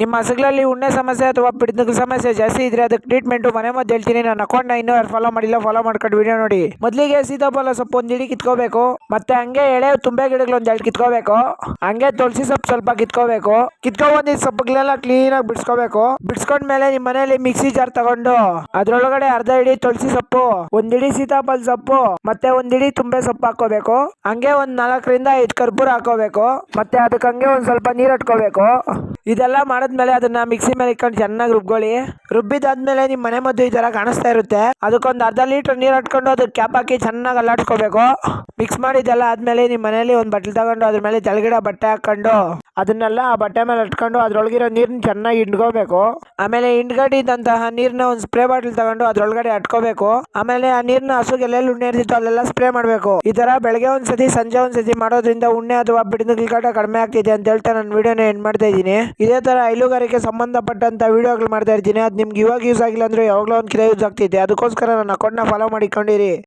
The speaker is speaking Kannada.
ನಿಮ್ಮ ಹಸುಗಳಲ್ಲಿ ಉಣ್ಣೆ ಸಮಸ್ಯೆ ಅಥವಾ ಪಿಡ್ದ ಸಮಸ್ಯೆ ಜಾಸ್ತಿ ಇದ್ರೆ ಅದಕ್ಕೆ ಟ್ರೀಟ್ಮೆಂಟ್ ಮನೆ ಮದ್ದು ಹೇಳ್ತೀನಿ. ನನ್ನ ಅಕೌಂಟ್ನ ಇನ್ನೂ ಯಾರು ಫಾಲೋ ಮಾಡಿಲ್ಲ ಫಾಲೋ ಮಾಡ್ಕೊಂಡು ವಿಡಿಯೋ ನೋಡಿ. ಮೊದಲಿಗೆ ಸೀತಾಫಲ ಸೊಪ್ಪು ಒಂದು ಇಡಿ ಕಿತ್ಕೋಬೇಕು. ಮತ್ತೆ ಹಂಗೆ ಎಳೆ, ತುಂಬೆ ಗಿಡಗಳು ಒಂದು ಎರಡು ಕಿತ್ಕೋಬೇಕು. ಹಂಗೆ ತುಳಸಿ ಸೊಪ್ಪು ಸ್ವಲ್ಪ ಕಿತ್ಕೋಬೇಕು. ಕಿತ್ಕೊಂಡ್ ಸೊಪ್ಪುಗಳೆಲ್ಲ ಕ್ಲೀನಾಗಿ ಬಿಡಿಸ್ಕೋಬೇಕು. ಬಿಡಿಸ್ಕೊಂಡ್ಮೇಲೆ ನಿಮ್ಮ ಮನೆಯಲ್ಲಿ ಮಿಕ್ಸಿ ಜಾರ್ ತಗೊಂಡು, ಅದ್ರೊಳಗಡೆ ಅರ್ಧ ಇಡಿ ತುಳಸಿ ಸೊಪ್ಪು ಒಂದಿಡಿ ಸೀತಾಫಲ ಸೊಪ್ಪು, ಮತ್ತೆ ಒಂದಿಡಿ ತುಂಬೆ ಸೊಪ್ಪು ಹಾಕೋಬೇಕು ಹಂಗೆ ಒಂದ್ ನಾಲ್ಕರಿಂದ ಐದು ಕರ್ಪೂರ ಹಾಕೋಬೇಕು ಮತ್ತೆ ಅದಕ್ಕೆ ಹಂಗೆ ಒಂದ್ ಸ್ವಲ್ಪ ನೀರ್ ಇಟ್ಕೋಬೇಕು ಇದೆಲ್ಲ ಮಾಡಿದ್ಮೇಲೆ ಅದನ್ನ ಮಿಕ್ಸಿ ಮೇಲೆ ಇಟ್ಕೊಂಡು ಚೆನ್ನಾಗಿ ರುಬ್ಕೊಳ್ಳಿ. ರುಬ್ಬಿದಾದ್ಮೇಲೆ ನಿಮ್ ಮನೆ ಮದ್ದು ಈ ತರ ಕಾಣಿಸ್ತಾ ಇರುತ್ತೆ. ಅದಕ್ಕೊಂದು ಅರ್ಧ ಲೀಟರ್ ನೀರ್ ಹಟ್ಕೊಂಡು ಅದಕ್ಕೆ ಕ್ಯಾಪ್ ಹಾಕಿ ಚೆನ್ನಾಗಿ ಅಲ್ಲಾಡ್ಸ್ಕೋಬೇಕು. ಮಿಕ್ಸ್ ಮಾಡಿದ್ದೆಲ್ಲ ಆದ್ಮೇಲೆ ನಿಮ್ ಮನೇಲಿ ಒಂದ್ ಬಟ್ಲು ತಗೊಂಡು ಅದ್ರ ಮೇಲೆ ತೆಳಗಡೆ ಬಟ್ಟೆ ಹಾಕೊಂಡು ಅದನ್ನೆಲ್ಲ ಆ ಬಟ್ಟೆ ಮೇಲೆ ಇಟ್ಕೊಂಡು ಅದ್ರೊಳಗಿರೋ ನೀರ್ನ ಚೆನ್ನಾಗಿ ಹಿಂಡ್ಕೋಬೇಕು. ಆಮೇಲೆ ಹಿಂಡ್ಗಡಿದಂತಹ ನೀರನ್ನ ಒಂದು ಸ್ಪ್ರೇ ಬಾಟಲ್ ತಗೊಂಡು ಅದ್ರೊಳಗಡೆ ಅಟ್ಕೋಬೇಕು. ಆಮೇಲೆ ಆ ನೀರ್ನ ಹಸುಗೆ ಎಲ್ಲೆಲ್ಲಿ ಉಣ್ಣೆ ಇರ್ತಿತ್ತು ಅಲ್ಲೆಲ್ಲ ಸ್ಪ್ರೇ ಮಾಡಬೇಕು. ಈ ತರ ಬೆಳಗ್ಗೆ ಒಂದ್ಸತಿ, ಸಂಜೆ ಒಂದ್ಸತಿ ಮಾಡೋದ್ರಿಂದ ಉಣ್ಣೆ ಅಥವಾ ಬಿಡಿದ ಗಿಲ್ಗಾಟ ಕಡಿಮೆ ಆಗ್ತಿದೆ ಅಂತ ಹೇಳ್ತಾ ನಾನು ವಿಡಿಯೋನ ಎಂಡ್ ಮಾಡ್ತಾ ಇದ್ದೀನಿ. ಇದೇ ತರ ಹೈನುಗಾರಿಕೆ ಸಂಬಂಧಪಟ್ಟಂತ ವಿಡಿಯೋಗಳು ಮಾಡ್ತಾ ಇರ್ತೀನಿ. ಅದು ನಿಮ್ಗೆ ಇವಾಗ ಯೂಸ್ ಆಗಿಲ್ಲ ಅಂದ್ರೆ ಯಾವಾಗಲೂ ಒಂದು ಯೂಸ್ ಆಗ್ತಿದೆ. ಅದಕ್ಕೋಸ್ಕರ ನನ್ನ ಅಕೌಂಟ್ನ ಫಾಲೋ ಮಾಡಿಕೊಂಡಿರಿ.